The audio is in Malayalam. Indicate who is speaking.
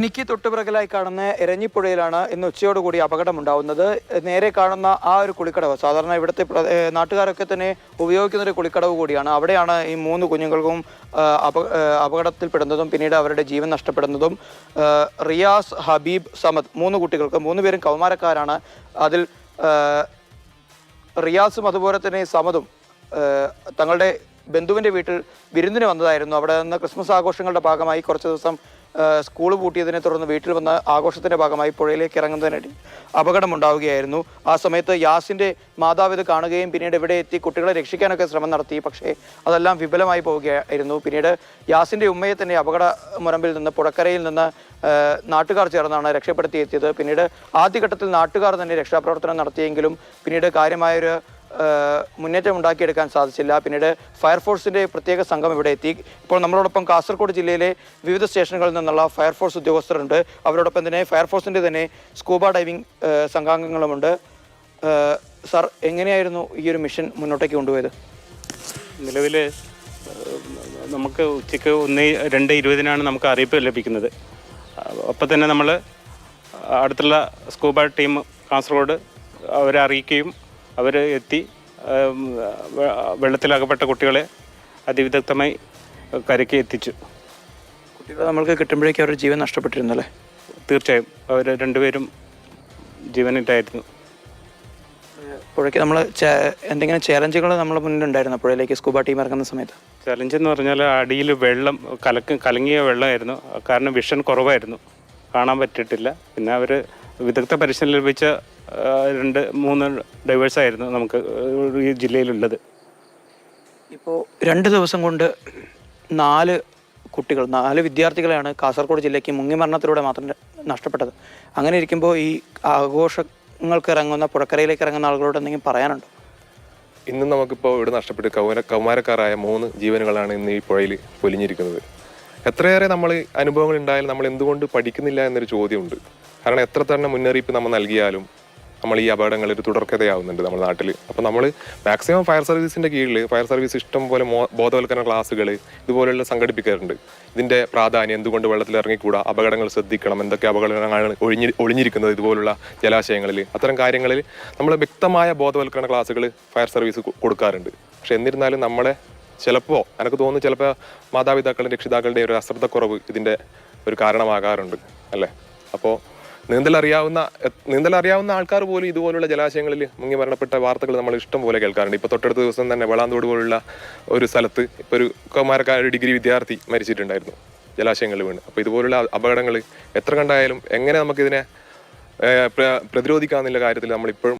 Speaker 1: എനിക്ക് തൊട്ടുപിറകിലായി കാണുന്ന എരഞ്ഞിപ്പുഴയിലാണ് ഇന്ന് ഉച്ചയോടുകൂടി അപകടമുണ്ടാവുന്നത്. നേരെ കാണുന്ന ആ ഒരു കുളിക്കടവ് സാധാരണ ഇവിടുത്തെ നാട്ടുകാരൊക്കെ തന്നെ ഉപയോഗിക്കുന്ന ഒരു കുളിക്കടവ് കൂടിയാണ്. അവിടെയാണ് ഈ മൂന്ന് കുഞ്ഞുങ്ങൾക്കും അപകടത്തിൽപ്പെടുന്നതും പിന്നീട് അവരുടെ ജീവൻ നഷ്ടപ്പെടുന്നതും റിയാസ് ഹബീബ് സമദ് മൂന്ന് കുട്ടികൾക്ക് മൂന്ന് പേരും കൗമാരക്കാരാണ്. അതിൽ റിയാസും അതുപോലെ തന്നെ സമദും തങ്ങളുടെ ബന്ധുവിന്റെ വീട്ടിൽ വിരുന്നിന് വന്നതായിരുന്നു. അവിടെ നിന്ന് ക്രിസ്മസ് ആഘോഷങ്ങളുടെ ഭാഗമായി കുറച്ച് ദിവസം സ്കൂൾ പൂട്ടിയതിനെ തുടർന്ന് വീട്ടിൽ വന്ന ആഘോഷത്തിന്റെ ഭാഗമായി പുഴയിലേക്ക് ഇറങ്ങുന്നതിനിടയിൽ അപകടമുണ്ടാവുകയായിരുന്നു. ആ സമയത്ത് യാസിന്റെ മാതാവ് ഇത് കാണുകയും പിന്നീട് ഇവിടെ എത്തി കുട്ടികളെ രക്ഷിക്കാനൊക്കെ ശ്രമം നടത്തി. പക്ഷേ അതെല്ലാം വിപുലമായി പോവുകയായിരുന്നു. പിന്നീട് യാസിന്റെ ഉമ്മയെ തന്നെ അപകട മുരമ്പിൽ നിന്ന് പുഴക്കരയിൽ നിന്ന് നാട്ടുകാർ ചേർന്നാണ് രക്ഷപ്പെടുത്തിയെത്തിയത്. പിന്നീട് ആദ്യഘട്ടത്തിൽ നാട്ടുകാർ തന്നെ രക്ഷാപ്രവർത്തനം നടത്തിയെങ്കിലും പിന്നീട് കാര്യമായൊരു മുന്നേറ്റം ഉണ്ടാക്കിയെടുക്കാൻ സാധിച്ചില്ല. പിന്നീട് ഫയർഫോഴ്സിന്റെ പ്രത്യേക സംഘം ഇവിടെ എത്തി. ഇപ്പോൾ നമ്മളോടൊപ്പം കാസർഗോഡ് ജില്ലയിലെ വിവിധ സ്റ്റേഷനുകളിൽ നിന്നുള്ള ഫയർഫോഴ്സ് ഉദ്യോഗസ്ഥരുണ്ട്. അവരോടൊപ്പം തന്നെ ഫയർഫോഴ്സിന്റെ തന്നെ സ്കൂബ ഡൈവിംഗ് സംഘാംഗങ്ങളുമുണ്ട്. സാർ എങ്ങനെയായിരുന്നു ഈ ഒരു മിഷൻ മുന്നോട്ടേക്ക് കൊണ്ടുപോയത്?
Speaker 2: നിലവിൽ നമുക്ക് ഉച്ചയ്ക്ക് ഒന്ന് രണ്ട് ഇരുപതിനാണ് നമുക്ക് അറിയിപ്പ് ലഭിക്കുന്നത്. അപ്പം തന്നെ നമ്മൾ അടുത്തുള്ള സ്കൂബ ടീം കാസർഗോഡ് അവരെ അറിയിക്കുകയും അവർ എത്തി വെള്ളത്തിലകപ്പെട്ട കുട്ടികളെ അതിവിദഗ്ധമായി കരയ്ക്ക് എത്തിച്ചു.
Speaker 1: കുട്ടികൾ നമ്മൾക്ക് കിട്ടുമ്പോഴേക്കും അവരുടെ ജീവൻ നഷ്ടപ്പെട്ടിരുന്നു അല്ലേ
Speaker 2: തീർച്ചയായും. അവർ രണ്ടുപേരും ജീവനിട്ടായിരുന്നു
Speaker 1: പുഴയ്ക്ക് നമ്മൾ എന്തെങ്കിലും ചലഞ്ചുകൾ നമ്മുടെ മുന്നിലുണ്ടായിരുന്നു? പുഴയിലേക്ക് സ്കൂബ ടീം ഇറങ്ങുന്ന സമയത്ത്.
Speaker 2: ചലഞ്ച് എന്ന് പറഞ്ഞാൽ അടിയിൽ വെള്ളം കലക്ക് കലങ്ങിയ വെള്ളമായിരുന്നു. കാരണം വിഷൻ കുറവായിരുന്നു. കാണാൻ പറ്റിയിട്ടില്ല. പിന്നെ അവർ വിദഗ്ധ പരിശീലനം ലഭിച്ച രണ്ട് മൂന്ന് ഡൈവേഴ്സ് ആയിരുന്നു നമുക്ക് ഈ ജില്ലയിലുള്ളത്.
Speaker 1: ഇപ്പോൾ രണ്ട് ദിവസം കൊണ്ട് നാല് കുട്ടികൾ നാല് വിദ്യാർത്ഥികളെയാണ് കാസർഗോഡ് ജില്ലയ്ക്ക് മുങ്ങിമരണത്തിലൂടെ മാത്രം നഷ്ടപ്പെട്ടത്. അങ്ങനെ ഇരിക്കുമ്പോൾ ഈ ആഘോഷങ്ങൾക്ക് ഇറങ്ങുന്ന പുഴക്കരയിലേക്ക് ഇറങ്ങുന്ന ആളുകളോട് എന്തെങ്കിലും പറയാനുണ്ടോ?
Speaker 3: ഇന്നും നമുക്കിപ്പോൾ ഇവിടെ നഷ്ടപ്പെട്ട് കൗമര കൗമാരക്കാരായ മൂന്ന് ജീവനുകളാണ് ഇന്ന് ഈ പുഴയിൽ പൊലിഞ്ഞിരിക്കുന്നത്. എത്രയേറെ നമ്മൾ അനുഭവങ്ങൾ ഉണ്ടായാലും നമ്മൾ എന്തുകൊണ്ട് പഠിക്കുന്നില്ല എന്നൊരു ചോദ്യമുണ്ട്. കാരണം എത്ര തന്നെ മുന്നറിയിപ്പ് നമ്മൾ നൽകിയാലും നമ്മൾ ഈ അപകടങ്ങൾ ഒരു തുടർക്കഥയാവുന്നുണ്ട് നമ്മുടെ നാട്ടിൽ. അപ്പോൾ നമ്മൾ മാക്സിമം ഫയർ സർവീസിന്റെ കീഴിൽ ഫയർ സർവീസ് ഇഷ്ടം പോലെ ബോധവൽക്കരണ ക്ലാസ്സുകൾ ഇതുപോലെയുള്ള സംഘടിപ്പിക്കാറുണ്ട്. ഇതിന്റെ പ്രാധാന്യം എന്തുകൊണ്ട് വെള്ളത്തിൽ ഇറങ്ങിക്കൂടാ? അപകടങ്ങൾ ശ്രദ്ധിക്കണം. എന്തൊക്കെ അപകടങ്ങളാണ് ഒഴിഞ്ഞി ഒളിഞ്ഞിരിക്കുന്നത് ഇതുപോലുള്ള ജലാശയങ്ങളിൽ? അത്തരം കാര്യങ്ങളിൽ നമ്മൾ വ്യക്തമായ ബോധവൽക്കരണ ക്ലാസ്സുകൾ ഫയർ സർവീസ് കൊടുക്കാറുണ്ട്. പക്ഷെ എന്നിരുന്നാലും നമ്മളെ ചിലപ്പോൾ എനിക്ക് തോന്നുന്നു ചിലപ്പോൾ മാതാപിതാക്കളുടെ രക്ഷിതാക്കളുടെ ഒരു അശ്രദ്ധക്കുറവ് ഇതിന്റെ ഒരു കാരണമാകാറുണ്ട്. അല്ലേ? അപ്പോൾ നീന്തൽ അറിയാവുന്ന അറിയാവുന്ന ആൾക്കാർ പോലും ഇതുപോലുള്ള ജലാശയങ്ങളിൽ മുങ്ങി മരണപ്പെട്ട വാർത്തകൾ നമ്മൾ ഇഷ്ടം പോലെ കേൾക്കാറുണ്ട്. ഇപ്പോൾ തൊട്ടടുത്ത ദിവസം തന്നെ വെളാന്തോട് പോലുള്ള ഒരു സ്ഥലത്ത് ഇപ്പോൾ ഒരു കൗമാരക്കാർ ഒരു ഡിഗ്രി വിദ്യാർത്ഥി മരിച്ചിട്ടുണ്ടായിരുന്നു ജലാശയങ്ങളിൽ വീണ്. അപ്പോൾ ഇതുപോലുള്ള അപകടങ്ങൾ എത്ര കണ്ടായാലും എങ്ങനെ നമുക്കിതിനെ പ്രതിരോധിക്കാമെന്നുള്ള കാര്യത്തിൽ നമ്മൾ ഇപ്പോഴും